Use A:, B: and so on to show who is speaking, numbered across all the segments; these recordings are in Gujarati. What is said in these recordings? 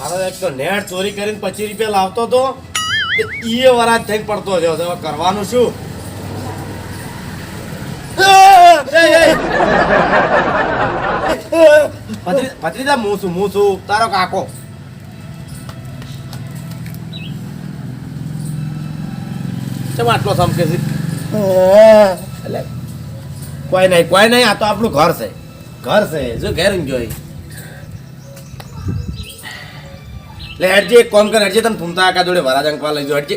A: મારો એક તો નેટ ચોરી કરીને પચીસ રૂપિયા લાવતો હતો એ વરાજ થઈને પડતો હતો હવે કરવાનું શું? ચમ આટલો સમકે છે? એટલે કોઈ નહીં કોઈ નહીં, આ તો આપણું ઘર છે. ઘર છે, જો ઘેર ગયો લે હેડજે એક કોમ કર હેડજે તને ફૂમતા કાકા જોડે વરાજ અંકવા લઈ જો હેડજે.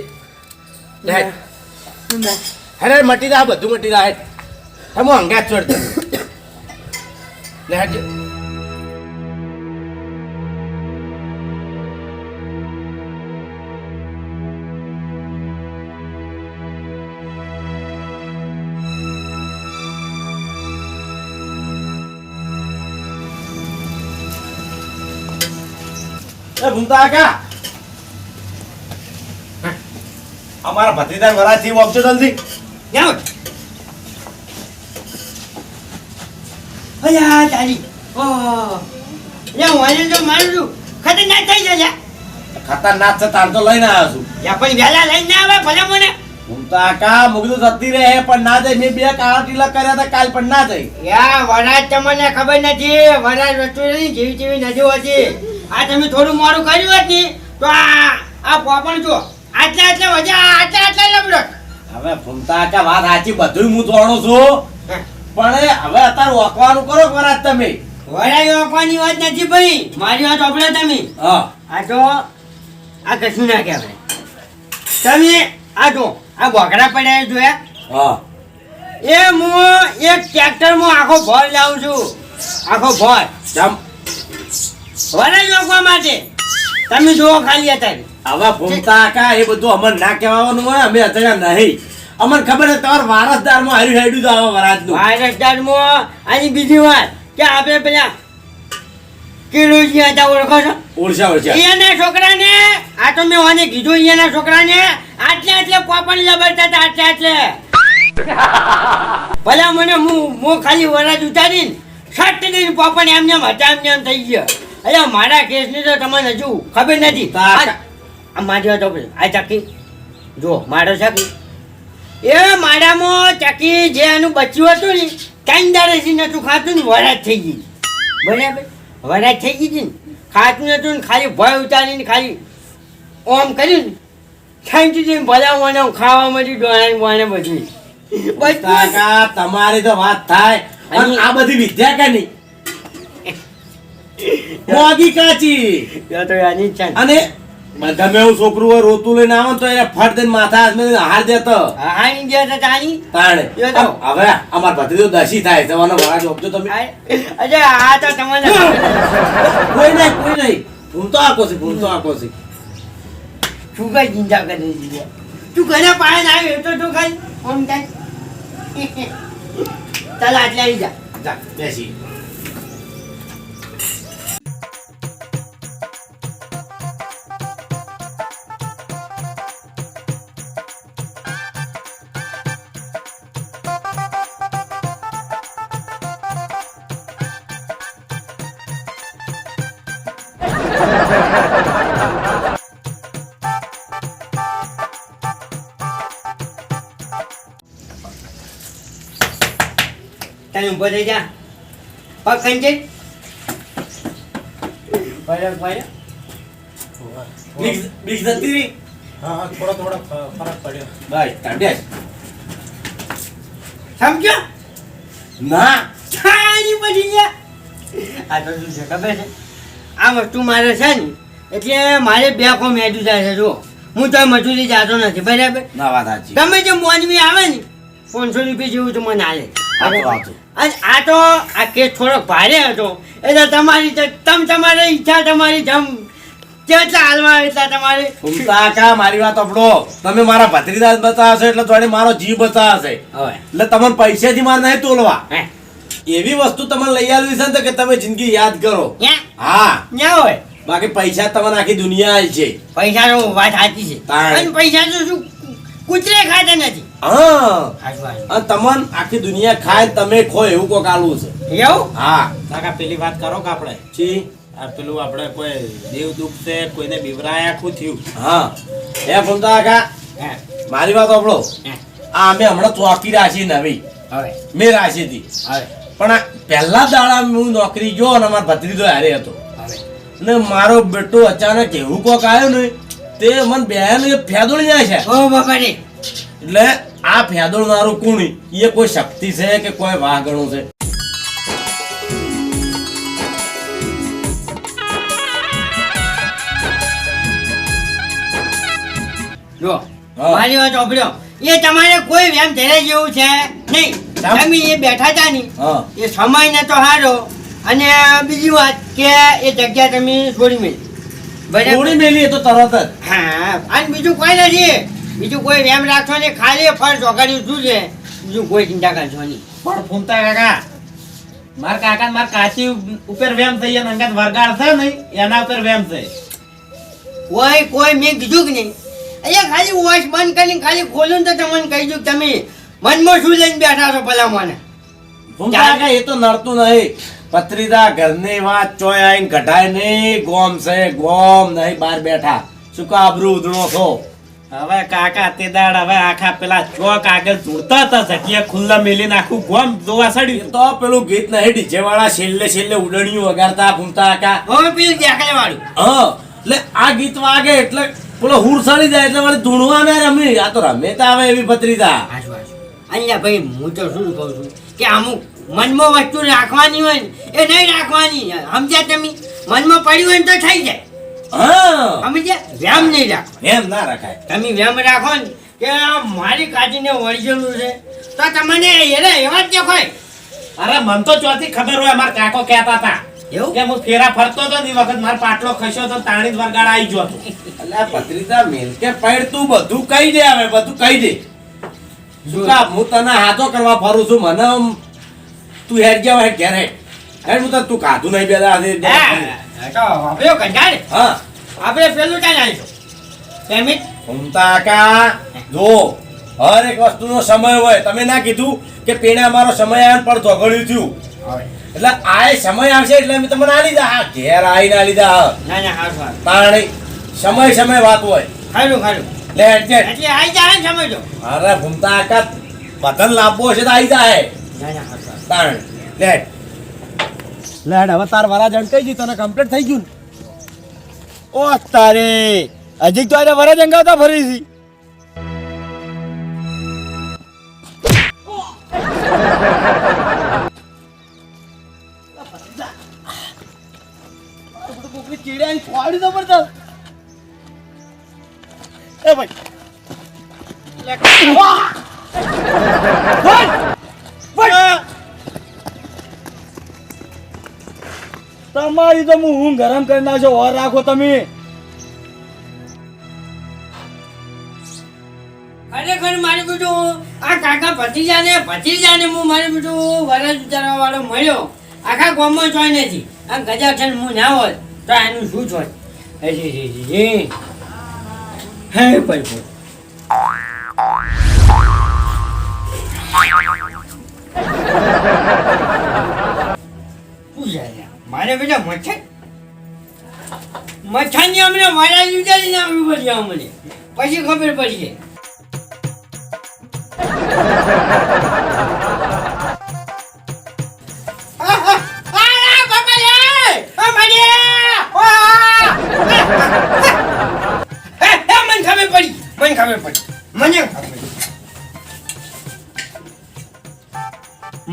A: લે હેડ. હેડ મટી જા બધું મટી જા હેડ. હે હું અંગાત છોડ દે લે હેડજે. એ ભૂમતા અમારા ભત્રીદાર વરાથી વાપજો જલ્દી.
B: અયા જો મારું છું. ખતરનાક થઈ જશે
A: ખતરનાક છે તાર તો લઈને આવ્યો છું.
B: યા પણ વહેલા લઈને આવે ભલે મને.
A: ભૂમતા કાકા મુગલું જતી રહે પણ ના જાય. મેં બે કાળા ટીલા કર્યા હતા કાલ પણ ના જઈ
B: યા વરાજ તમને ખબર નથી. વરાજ વસ્તુ નહીં જેવી જેવી નદી હતી. આ તમે થોડું મોડું કર્યું હતી તો આ આ પોપણ જો આટલા આટલા વજા આટલા આટલા લબડક.
A: હવે ફૂમતા કાકા વાત સાચી બધું હું જાણું છું. પણ હવે અત્યારે ઓકવાનું કરો ખરા તમે.
B: વરાજ ઓકવાની વાત નથી ભાઈ મારી વાત ઓપડે તમે.
A: હા.
B: આ તો આ કશું ના કહેવાય. તમે આ જો આ બોકડા પડ્યા જોયા?
A: હા.
B: એ હું એક ટ્રેક્ટરમાં આખો ભર લાવું છું. આખો ભર. વરાજ રોકવા માટે. તમે જુઓ ખાલી અત્યારે.
A: હવે ભૂમતા કાકા એ બધું અમને ના કહેવાનું હોય અમે અત્યારે નહીં. અમને ખબર છે તમારા વારસદારમાં હાર્યું હેડ્યું તો આવા વરાજનું.
B: મહારાષ્ટ્રમાં આની બીજી વાત કે આપણે પેલા કિરોજી હતા ઓળખો છો?
A: ઓળશા ઓળશા
B: એના છોકરાને આ તો મેં મને કીધું એના છોકરાને આટલે આટલે પોપણ જબરતા હતા આટલે આટલે. ભલા મને હું હું ખાલી વરાજ ઉતારીને સટ દઈને પોપણ એમને એમ હતા એમને એમ થઈ ગયો. અરે મારા કેસની તો તમને હજુ ખબર નથી.
A: તા-
B: મારી વાત આ ચકી. જો મારો ચકી. એ મારામાં ચકી જે એનું બચ્યું હતું ને ત્રણ દાડેથી નતું ખાતું ને વરાજ થઈ ગઈ બરાબર? વરાજ થઈ ગઈ હતી ને ખાતું નતું ને ખાલી ભય ઉતારીને ખાલી ઓમ કર્યું ને ખાઈ જઈને ભલા મને ખાવા મળ્યું ડોળાને બોને બધું
A: કાકા તમારી તો વાત થાય. અને- આ બધી વિદ્યા કે નહીં મોગી કાચી.
B: તો તો આની છે
A: અને ગમે એવું છોકરું હોય રોતું લઈને આવે તો એને ફટ દઈને માથા હાથમાં હાર દેતો.
B: હા આની જે હતા તાની
A: તાણે. હવે અમાર ભત્રીજો દસી થાય તમારો વરાજ આપજો તમે.
B: અરે આ તો તમને
A: કોઈ નહીં કોઈ નહીં. ભૂલ તો આકો છે ભૂલ તો આકો છે.
B: શું કઈ ચિંતા કરે છે તું ઘરે પાણી આવ્યો તો તું કઈ ફોન કઈ ચાલ આટલે આવી જા.
A: જા બેસી.
B: ઊભો થઈ જા. પગ ખંચે પડ્યો પડ્યો
A: બીક બીક જતી રહી.
C: હા હા થોડો થોડો ફરક પડ્યો.
A: ભાઈ તાણ
B: સમજો
A: ના.
B: છાની પડી ગયા આ તો શું છે ખબર છે? આ વસ્તુ મારે છે ને એટલે મારે બે કોમ હેડું થાય છે જો હું તો મજૂરી જાતો નથી બરાબર?
A: ના વાત સાચી.
B: ગમે તે મોજમી આવે ને પાંચસો રૂપિયા જેવું તો મને
A: આવે.
B: અને આ તો આ કેસ થોડોક ભારે હતો. એટલે તમારી તમ તમારી ઈચ્છા તમારી જમ કેટલા હાલવા એટલા તમારે.
A: કાકા મારી વાત આપડો તમે મારા ભત્રીદાસ બતાવશો એટલે થોડી મારો જીવ બતાવશે એટલે તમને પૈસેથી મારે નહીં તોલવા. એવી વસ્તુ તમને લઈ આવી છે ને કે તમે જિંદગી યાદ કરો. હા?
B: ક્યાં હોય.
A: બાકી પૈસા તમને આખી દુનિયા છે.
B: પૈસા વાત સાચી છે. પૈસા તો શું કૂતરે ખાતા નથી
A: હા. અને તમને આખી દુનિયા ખાય તમે ખો એવું કોક આલું છે.
B: એવું?
A: હા.
C: કાકા પેલી વાત કરો કે આપણે?
A: છી
C: આ પેલું આપણે કોઈ દેવ દુઃખ છે કોઈને બિવરાય આખું થયું.
A: હા. એ કાકા
B: હા,
A: મારી વાત
B: આપણો
A: આ અમે હમણાં ચોકી રાશી નવી.
B: હવે.
A: મેં રાશી હતી
B: હવે.
A: પણ પહેલા દાડા હું નોકરી ગયો અને મારા ભત્રીજો હારે હતો. ને મારો બેટો અચાનક એવું કોક આવ્યો ને તે મન બેન ફેદોળી જાય છે.
B: ઓ બાપાજી.
A: એટલે આ ફેદોળનારું કોણ. એ કોઈ શક્તિ છે કે કોઈ વાઘણું છે?
B: જો. મારી વાત સાંભળ્યો. એ તમારે કોઈ વેમ ધરે જેવું છે? નહીં? તમે એ બેઠા હતા ની. એ સમય ને તો હારો. અને બીજી વાત કે એ જગ્યા તમે છોડી મેલી. બરાબર.
A: મેલી તો તરત જ.
B: હા અને બીજું કોઈ નથી. બીજું કોઈ વેમ રાખશો ને ખાલી ફળ ચોકાડ્યું શું છે? બીજું કોઈ ચિંતા કરશો નહીં.
C: પણ ફૂમતા કાકા માર કાકા માર કાચી ઉપર વેમ થઈ અને અંગાત વરગાડ છે નહીં એના ઉપર વેમ થઈ
B: કોઈ કોઈ મેં કીધું કે નહીં? અહીંયા ખાલી વોશ બંધ કરીને ખાલી ખોલું તો તમને કહી દઉં કે તમે મનમાં શું લઈને બેઠા છો ભલા મને
A: ભૂમતા કાકા એ તો નડતું નહીં. પત્રીદા ઘરની વાત ચોય આઈને કઢાય નહીં. ગોમ છે ગોમ નહીં બહાર બેઠા. શું કા આબરૂ ઉધણો છો?
C: હવે કાકા તે દાડ હવે આખા પેલા ચોક આગળ જોડતા હતા ઝકીએ ખુલ્લા મેલીને આખું ગોમ જોવા
A: સડી
C: સડ્યું
A: તો પેલું ગીત નહીં ડીજે વાળા છેલ્લે છેલ્લે ઉડણિયું વગાડતા ભૂમતા આકા
B: હવે પેલું દેખાડે વાળું
A: હા એટલે આ ગીત વાગે એટલે પેલો હુર સળી જાય એટલે વળી ધૂણવા ને રમી. આ તો રમે તો આવે એવી
B: હાચું. અહીંયા ભાઈ હું તો શું કહું છું કે અમુક મનમાં વસ્તુ રાખવાની હોય ને એ નહીં રાખવાની. સમજ્યા તમે? મનમાં પડ્યું હોય ને તો થઈ જાય.
A: હા.
B: સમજ્યા? વ્યામ નહીં રાખો
A: એમ ના રાખાય.
B: તમે વ્યામ રાખો ને કે મારી કાચીને વળગેલું છે. તો તમને એને એવા જ દેખાય.
C: અરે મન તો ચોથી ખબર હોય મારા કાકો કહેતા હતા
B: એવું?
C: કે હું ફેરા ફરતો હતો ને વખત મારો પાટલો ખસ્યો તો તાણી જ વરગાડ આવી ગયો હતો.
A: એટલે પત્રિકા મેલ કે પૈડ તું બધું કહી દે હવે બધું કહી દે. શું હું તને હાથો કરવા ફરું છું મને આમ તું હેડ ગયા હેડ ઘેર હેર હેડ હું તું કાધું નહીં
B: પેલા આપણે કંટાળે?
A: હા.
B: આપણે પેલું ક્યાં જાણીશું? પેમેન્ટ
A: ઘૂમતા કા જો હર એક વસ્તુનો સમય હોય. તમે ના કીધું કે પેણે અમારો સમય આવ્યો પણ ઝઘડ્યું થયું. એટલે આ સમય આવશે એટલે અમે તમને આ લીધા. હા ઘેર આવીને આ લીધા. હા.
B: ના ના હારું હારું.
A: તાણી સમય સમય વાત હોય.
B: ખાલું ખાલું
A: લે.
B: એટલે આવી જાય સમજો
A: અરે ભૂમતા કા બદન લાવવો છે તો આવી જાય
B: હારું હારું
A: તાણ લેટ. લેટ હવે તાર વારા જણ કઈ તને કમ્પ્લીટ થઈ ગયું
D: ઓ તારે. હજી તો અરે વરજ અંગાવતા ફરી છી. ચીડિયા ખોવાડી જબરદસ્ત એ ભાઈ તમારી તો હું ઊંઘ ગરમ કરી નાખો ઓર રાખો તમે.
B: ખરેખર મારે બધું આ કાકા ભતીજાને ભતીજાને હું મારે બીજું વરસ ઉતારવા વાળો મળ્યો. આખા ગામમાં જોઈ નથી. આ ગજા છે હું ના હોત તો એનું શું જોત હે જી જી જી જી હે યાર? મારે બધા મચ્છર? મચ્છરની અમને વડા ઉતારીને આવી પડી અમને. પછી ખબર પડી જાય.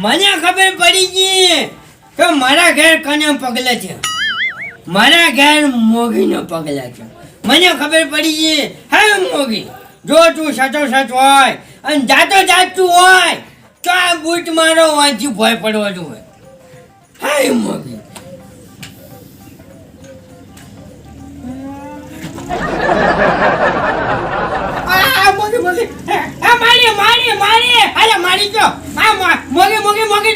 B: મને ખબર પડી ગઈ કે મારા ઘેર કને પગલા છે. મારા ઘેર મોગીનો પગલા છે. મને ખબર પડી ગઈ, હે મોગી, જો તું સાચો સાચ હોય અને જાતો જાતું હોય, તો આ બૂટ મારો વાંચી ભય પડવા જોઈએ હાય મોગી. આ મોગી મોગી. મારી મારી? મારી અરે મારી જો. આ મો- મોગી મોગી મોગી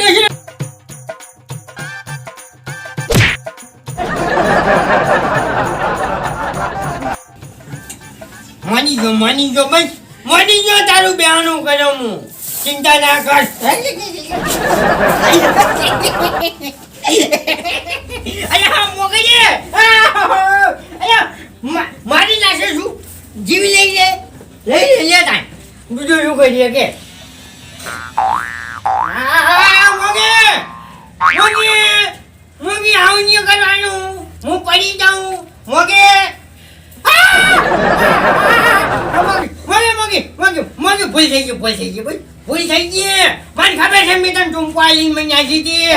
B: માની જો બસ. માની જો તારું બેહાનું કર્યો હું. ચિંતા ના કર અરે હા મોગી કરીએ કે મોગે! મોગે! મોગે, આવું નહીં કરવાનું. હું પડી જાઉં. મોગે! મોગે, મોગે, મોગે, મોગે, ભૂલ થઈ ગઈ, ભૂલ થઈ ગઈ, ભૂલ. ભૂલ થઈ ગઈ. મને ખબર છે મેં તને ટૂંકો આલીને મને નાખી હતી.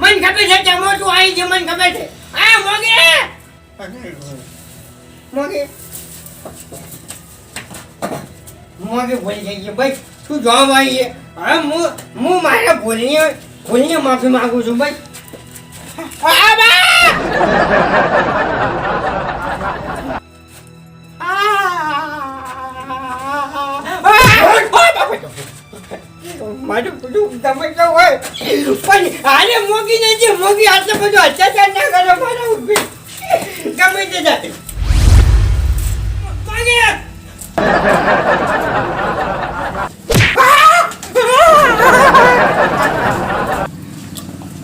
B: મને ખબર છે ત્યાં મોટું આવી છે, મને ખબર છે. આ, મોગે! મોગે મોગે ભૂલ થઈ ગઈ ભાઈ શું જવાબ આવી છે હવે હું હું મારા ભૂલની ભૂલની માફી માંગુ છું ભાઈ. મારું બધું તમે તો હોય. પણ આને મોગી નથી મોગી આટલો બધો અત્યાચાર ના કરો મારા ગમે તે મોગી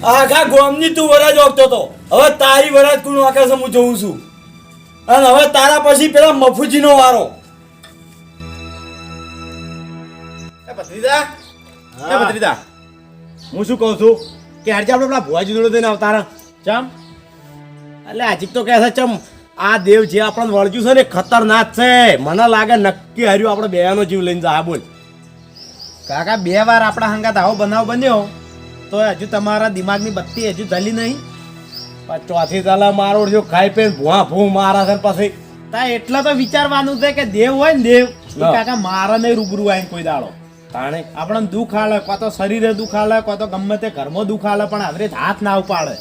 D: આખા ગોમની તું વરાજ ઓગતો તો. હવે તારી વરાજ કોણ આકાશ હું જોઉં છું. અને હવે તારા પછી પેલા મફુજીનો વારો.
A: ભત્રીજા? ભત્રીજા હું શું કહું છું? કે આજે આપણે પેલા ભુવાજી જોડે આવતા ચમ? એટલે આજે તો કહે છે ચમ આ દેવ જે આપણને વળગ્યું છે ને ખતરનાક છે. મને લાગે નક્કી હાર્યું આપણે બેનો જીવ લઈને જા બોલ.
C: કાકા બે વાર આપણા હંગાત આવો બનાવ બન્યો તો હજુ તમારા દિમાગની બત્તી હજુ જલી નહીં?
A: ચોથી તાલા મારો જો ખાઈ પે ભૂઆ ભૂ મારા છે પછી.
C: તા એટલે તો વિચારવાનું છે કે દેવ હોય ને દેવ કાકા મારા નહીં રૂબરૂ આવીને કોઈ દાડો.
A: તાણે.
C: આપણને દુઃખ આલે કાં તો શરીરે દુઃખ આલે કાં તો ગમે તે ઘરમાં દુઃખ આલે પણ આવરે હાથ ના ઉપાડે.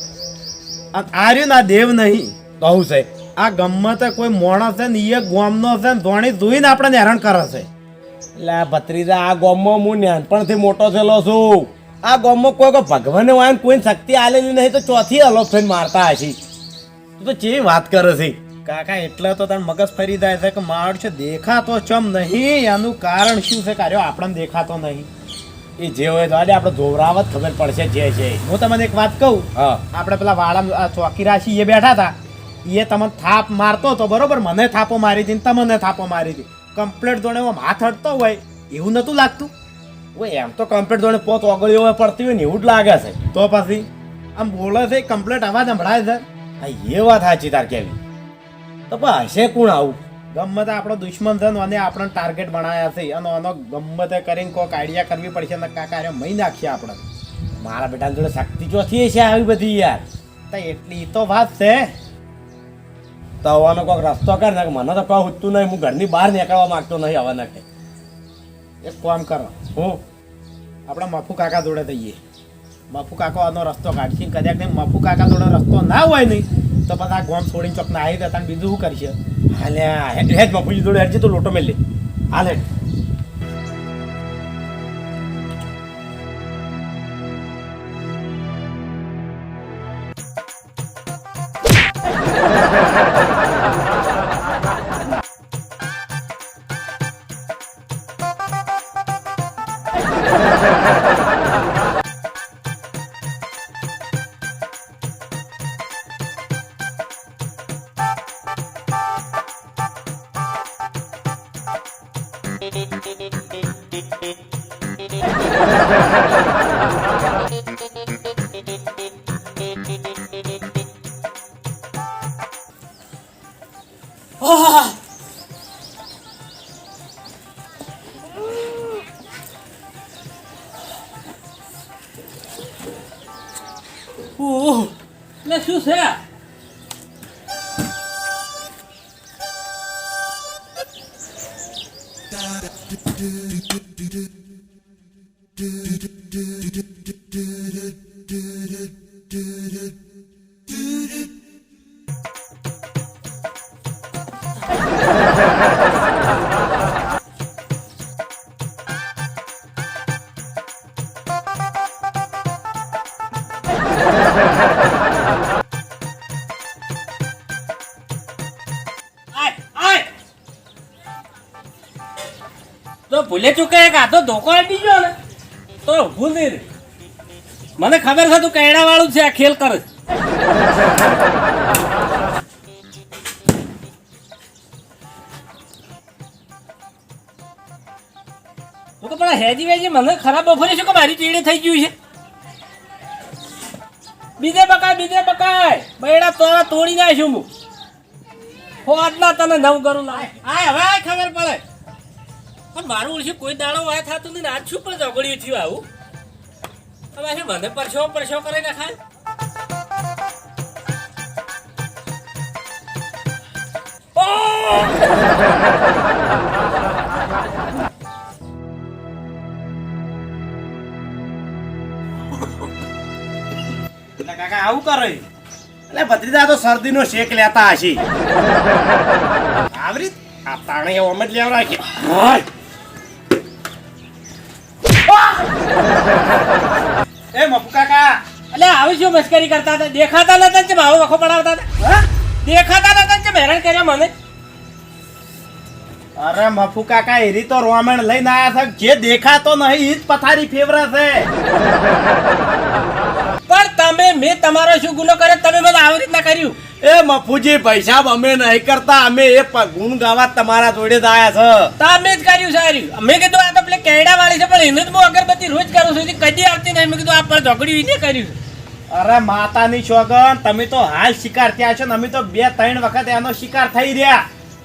C: આ રહ્યું ને દેવ નહીં.
A: કહું છે.
C: આ ગમે તે કોઈ માણસ છે ને એ ગોમનો છે ને ધોણી ધોઈને આપણને હેરાન કરે છે.
A: એટલે આ ભત્રીજા આ ગામમાં હું નાનપણથી મોટો થયેલો છું. આ ગામમાં કોઈ કોઈ ભગવાને વાયન કોઈ શક્તિ આલેલી નહીં તો ચોથી અલોપ થઈને મારતા હશી. તું તો ચેવી વાત કરે છે?
C: કાકા એટલે તો તને મગજ ફરી જાય છે કે માણસ છે દેખાતો ચમ નહીં? એનું કારણ શું છે? કાર્યો આપણને દેખાતો નહીં.
A: એ જે હોય તો આજે આપણે ધોવરાવત ખબર પડશે જે છે.
C: હું તમને એક વાત કહું?
A: હા.
C: આપણે પેલા વાળા ચોકી રાશિ એ બેઠા હતા. એ તમને થાપ મારતો હતો બરોબર, મને થાપો મારી હતી તમને થાપો મારી હતી કમ્પ્લેટ ધોણે આમ હાથ હટતો હોય, એવું નહોતું લાગતું?
A: ઓય, એમ તો કમ્પ્લેટ ધોણે પોત ઓગળ્યો હોય, પડતી હોય ને એવું જ લાગે છે.
C: તો પછી? આમ બોલે છે કમ્પ્લેટ અવાજ સંભળાય છે?
A: હા, એ વાત સાચી તાર કેવી. તો પણ હશે કોણ આવું?
C: ગમે તે આપણો દુશ્મન છે અને આપણને ટાર્ગેટ બનાવ્યા છે, અને આનો ગમે તે કરીને કોઈક આઈડિયા કરવી પડશે ને, કાકા અરે મહી નાખીએ આપણે.
A: મારા બેટા જોડે શક્તિ ચોથી છે આવી બધી યાર.
C: તો એટલી તો વાત છે.
A: તો આવવાનો કોઈક રસ્તો કર ને મને તો કોઈ ઉઠતું નહીં. હું ઘરની બહાર નીકળવા માંગતો નહીં હવે નાખે
C: એક કામ કરો.
A: હું?
C: આપણે મફુ કાકા જોડે જઈએ મફુ કાકો આનો રસ્તો કાઢશે કદાચ નહીં? મફુ કાકા જોડે રસ્તો ના હોય નહીં તો પછી આ ગોમ છોડીને ચોકના આવી દેતા બીજું શું કરશે?
A: હાલ્યા હેડ મફુજી જોડે હેડજી તો લોટો મેલે હાલ
E: ચૂકે ધોકો આપી ગયો ને, તો ભૂલ નહીં મને ખબર છે તું કેડા વાળું છે, આ ખેલ કરે. તો પણ હેજી વેજી મને ખરાબ બફરે છે કે મારી ચીડે થઈ ગયું છે? બીજે બકાય બીજે બકાય. બૈડા તોરા તોડી નાખ્યું હું. આજના તને નવ કરું લાય આય, હવે ખબર પડે. પણ મારું ઓળખી કોઈ દાડો વાય થતું નહીં ને આજ શું પણ ઝઘડ્યું થયું આવું? હવે શું મને પરછો પરછો કરી નાખાય
C: કાકા આવું કરે
A: એટલે ભત્રીજા તો શરદીનો શેક લેતા હશે. આવરી આ તાણે ઓમ જ લેવડા
C: એ મપુ કાકા.
E: એટલે આવી શું મસ્કરી કરતા હતા? દેખાતા નતા કે ભાવ વખો પડાવતા હતા? દેખાતા નતા કે હેરાન કર્યા મને?
C: અરે મફુ કાકા એરી તો રોમણ લઈને આયા છે. જે દેખાતો નહીં ઈ જ પથારી ફેવરે છે.
E: પણ તમે મેં તમારો શું ગુનો કર્યો? તમે મને આવી રીતના કર્યું?
A: એ મફુજી પૈસા અમે નહીં કરતા અમે એ ગુણ ગાવા તમારા જોડે જ આયા
E: તમે જ કર્યું સારું અમે કીધું આ તો પેલે કેડા વાળી છે પણ એને જ હું અગરબત્તી રોજ કરું છું કદી આવતી નહીં. મેં કીધું આ પણ ઝઘડ્યું એને કર્યું
C: અરે માતાની સોગન તમે તો હાલ શિકાર થયા છો ને અમે તો બે ત્રણ વખત એનો શિકાર થઈ રહ્યા.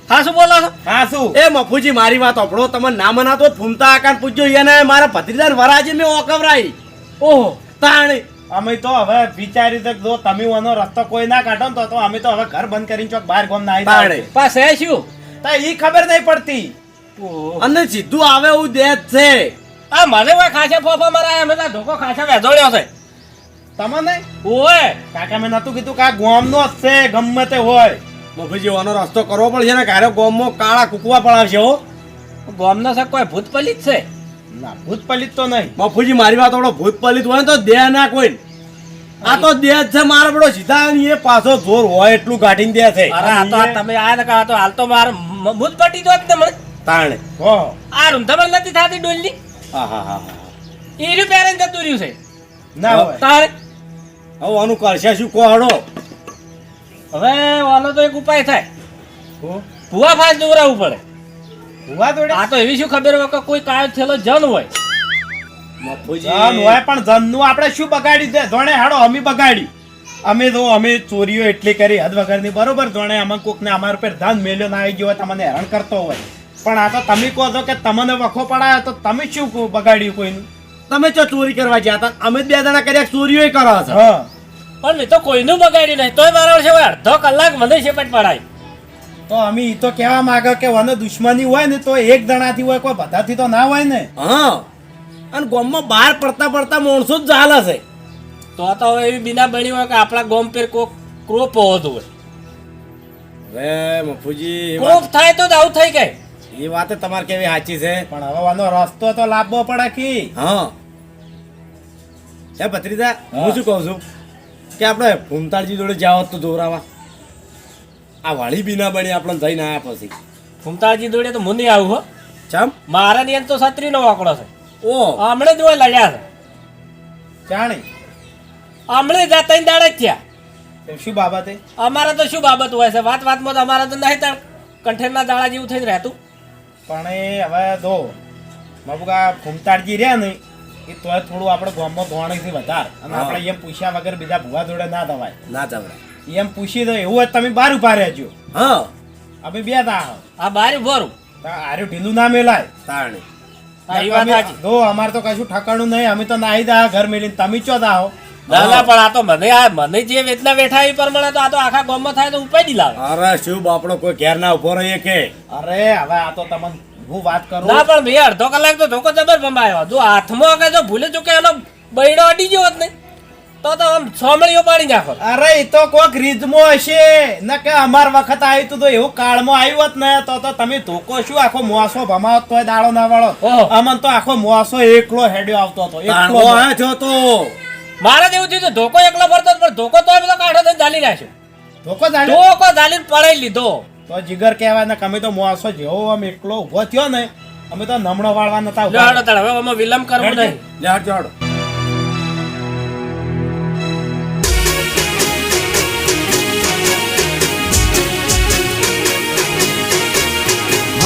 E: હા શું બોલો છો?
C: હા શું?
A: એ મફુજી મારી વાત આપણો તમે ના મનાતો ફૂમતા આકાન પૂછજો એને મારા ભત્રીજાને વરાજી મેં ઓકવરાઈ.
E: ઓહો.
A: તાણી
C: અમે તો હવે વિચારી છે જો તમે ઓનો રસ્તો કોઈ ના કાઢો ને તો તો અમે તો હવે ઘર બંધ કરીને ચોક બહાર ગોમ ના આવી
E: પાસે શું?
C: તો ઈ ખબર નહીં પડતી.
A: અને સીધું આવે એવું દે છે.
E: આ મને કોઈ ખાસે ફોફા મારા અમે તો ધોકો ખાસે વેધોળ્યો છે.
C: તમને?
E: ઓય
C: કાકા મેં નતું કીધું કે આ ગોમનો જ છે ગમે તે હોય.
A: મફીજી ઓનો રસ્તો કરવો પડશે ને કારે ગોમમાં કાળા કુકવા પડાવશે હો.
E: ગોમનો સક કોઈ ભૂત પલિત છે.
C: ના ભૂત પલિત તો નહીં.
A: મફુજી મારી વાત આપણો ભૂત પલિત હોય ને તો દેહ ના કોઈ આ તો દેહ છે મારો બડો સીધા એ પાછો જોર હોય એટલું કાઢીને દે છે.
E: અરે આ તો તમે આ ને આ તો હાલ તો માર ભૂત પટી દો જ
A: તાણે.
C: હો.
E: આ રૂંધા નથી થતી ડોલની?
A: હા હા હા હા.
E: એ રૂ પેરેન જતું રહ્યું છે.
C: ના હોય.
E: તાણે.
A: હવે આનું કરશે શું? કોહડો
E: હવે આનો તો એક ઉપાય થાય. ભૂવા ફાંસ દોરાવું પડે.
C: જોડે
E: આ તો એવી શું ખબર હોય કે કોઈ કાળ થયેલો જન હોય?
C: જન હોય પણ જનનું આપણે શું બગાડી દે ધોણે હાડો અમે બગાડી. અમે તો અમે ચોરીઓ એટલી કરી હદ વગરની. બરોબર ધોણે અમે કોકને અમારા પર ધન મેલ્યો ના આવી ગયો હોય તમને હેરાન કરતો હોય. પણ આ તો તમે કહો છો કે તમને વખો પડાયો તો તમે શું બગાડ્યું કોઈનું?
A: તમે ચો ચોરી કરવા ગયા હતા? અમે જ બે દાડા કર્યા ચોરીઓ કરો છો.
C: હા.
E: પણ મેં તો કોઈનું બગાડ્યું નહીં તોય મારા વર્ષે અડધો કલાક મને શેપટ પડાય.
C: તો અમે ઈ તો કહેવા માંગે કે વને દુશ્મની હોય ને તો એક જણાથી હોય કોઈ બધાથી તો ના હોય ને?
A: હા. અને ગોમમાં બહાર પડતા પડતા માણસો જ ચાલે છે.
E: તો તો હવે એવી બિના બની હોય કે આપણા ગોમ પર કોક ક્રોપ હોતો હોય
A: હવે મફુજી એ
E: ક્રોપ
A: વાત-
E: થાય તો જ આવું થઈ ગઈ.
A: એ વાત તમારે કેવી સાચી છે?
C: પણ હવે વાનો રસ્તો તો લાવવો પડે કી
A: હા. એ ભત્રીજા હું શું કહું છું? કે આપણે ભૂમતાળજી જોડે જાવ તો દોરાવા આ વાળી બીના બની આપણે જઈને આયા પછી.
E: ફૂમતાજી દોડે તો હું નહીં આવું હો.
A: ચમ?
E: મારા ની તો છત્રીનો વાંકડો છે.
A: ઓ.
E: હમણે જ લડ્યા છે.
C: જાણી.
E: હમણે જા આ દાડે થયા.
C: શું બાબતે
E: અમારે તો શું બાબત હોય છે? વાત વાતમાં તો અમારે તો નહીં તાર કંઠેરના દાડા જેવું થઈને રહેતું.
C: પણ એ હવે દો બાબુકા ફૂમતાડજી રહ્યા ને એ તોય થોડું આપણે ગામમાં ભોણથી વધારે. અને આપણે એમ પૂછ્યા વગર બીજા ભૂવા જોડે ના દવાય
A: ના ચાવડા
C: એમ પૂછી દો એવું તમે બાર ઊભા રહેજો.
A: હા.
C: અમે બે તા
E: આ બારી ભરું
C: આર્યું ઢીલું ના મેલાય.
E: સાચી.
C: દો અમારે તો કશું ઠકાણું નહીં અમે તો નાહી દા ઘર મેલીને તમે ચો
E: ના ના પણ આ તો મને આ મને જે વેતના બેઠા એ પ્રમાણે તો આ તો આખા ગામમાં થાય તો ઉપાડી લાવે.
A: અરે શું બાપડો કોઈ ઘેર ના ઊભો રહીએ કે?
C: અરે હવે આ તો તમને હું વાત કરું.
E: ના પણ મેં અડધો કલાક તો ધોકો જબર બમાયો જો હાથમાં કે જો ભૂલે ચૂકે એનો બૈડો અડી ગયો હોત ને તો તો આમ સોમળીઓ પાડી નાખો.
C: અરે એ તો કોક રીતમો હશે. ન કે અમાર વખત આવ્યું તું તો એવું કાળમાં આવ્યું હોત ને તો તો તમે ધોકો શું? આખો મોસો ભમાવત તોય દાડો ના વાળો. અમન તો આખો મોસો એકલો હેડ્યો આવતો હતો એકલો
A: તાણવો હે તો
E: મારે એવું થયું ધોકો એકલો ભરતો પણ ધોકો તો બધો કાઢો થઈને ચાલી નાખ્યો.
C: ધોકો
E: ધોકો ચાલીને પડાઈ લીધો.
C: તો જીગર કહેવાય ને કે અમે તો મોસો જેવો આમ એકલો ઊભો થયો ને અમે તો નમણો વાળવા નતા
E: હવે અમે વિલંબ કરવો નહીં.
A: લેહાડ હાડજો